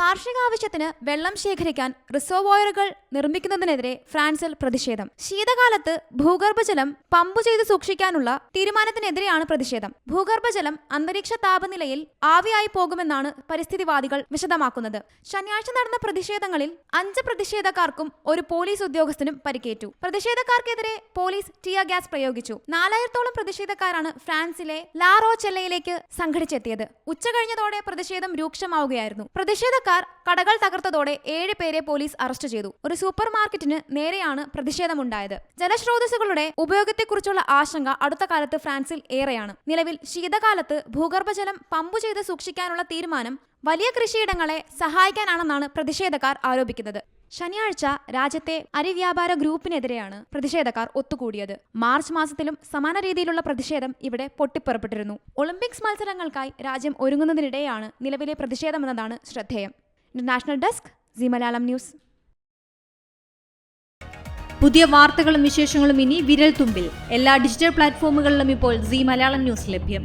കാർഷിക വെള്ളം ശേഖരിക്കാൻ റിസർവോയറുകൾ നിർമ്മിക്കുന്നതിനെതിരെ ഫ്രാൻസിൽ പ്രതിഷേധം. ശീതകാലത്ത് ഭൂഗർഭജലം പമ്പ് ചെയ്ത് സൂക്ഷിക്കാനുള്ള തീരുമാനത്തിനെതിരെയാണ് പ്രതിഷേധം. ഭൂഗർഭജലം അന്തരീക്ഷ താപനിലയിൽ ആവിയായി പോകുമെന്നാണ് പരിസ്ഥിതിവാദികൾ വിശദമാക്കുന്നത്. ശനിയാഴ്ച നടന്ന പ്രതിഷേധങ്ങളിൽ അഞ്ച് പ്രതിഷേധക്കാർക്കും ഒരു പോലീസ് ഉദ്യോഗസ്ഥനും പരിക്കേറ്റു. പ്രതിഷേധക്കാർക്കെതിരെ പോലീസ് ടിയർ ഗ്യാസ് പ്രയോഗിച്ചു. നാലായിരത്തോളം പ്രതിഷേധക്കാരാണ് ഫ്രാൻസിലെ ലാറോ ചെല്ലയിലേക്ക് സംഘടിച്ചെത്തിയത്. ഉച്ചകഴിഞ്ഞതോടെ പ്രതിഷേധം രൂക്ഷമാവുകയായിരുന്നു. പ്രതിഷേധക്കാർ കടകൾ തകർത്തതോടെ ഏഴ് പേരെ പോലീസ് അറസ്റ്റ് ചെയ്തു. ഒരു സൂപ്പർ മാർക്കറ്റിന് നേരെയാണ് പ്രതിഷേധമുണ്ടായത്. ജലസ്രോതസ്സുകളുടെ ഉപയോഗത്തെക്കുറിച്ചുള്ള ആശങ്ക അടുത്ത കാലത്ത് ഫ്രാൻസിൽ ഏറെയാണ്. നിലവിൽ ശീതകാലത്ത് ഭൂഗർഭജലം പമ്പു ചെയ്ത് സൂക്ഷിക്കാനുള്ള തീരുമാനം വലിയ കൃഷിയിടങ്ങളെ സഹായിക്കാനാണെന്നാണ് പ്രതിഷേധക്കാർ ആരോപിക്കുന്നത്. ശനിയാഴ്ച രാജ്യത്തെ അരിവ്യാപാര ഗ്രൂപ്പിനെതിരെയാണ് പ്രതിഷേധക്കാർ ഒത്തുകൂടിയത്. മാർച്ച് മാസത്തിലും സമാന രീതിയിലുള്ള പ്രതിഷേധം ഇവിടെ പൊട്ടിപ്പുറപ്പെട്ടിരുന്നു. ഒളിമ്പിക്സ് മത്സരങ്ങൾക്കായി രാജ്യം ഒരുങ്ങുന്നതിനിടെയാണ് നിലവിലെ പ്രതിഷേധമെന്നതാണ് ശ്രദ്ധേയം. International desk Zee Malayalam news. പുതിയ വാർത്തകളും വിശേഷങ്ങളും ഇനി വിരൽ തുമ്പിൽ എല്ലാ ഡിജിറ്റൽ പ്ലാറ്റ്ഫോമുകളിലും ഇപ്പോൾ സി മലയാളം ന്യൂസ് ലഭ്യം.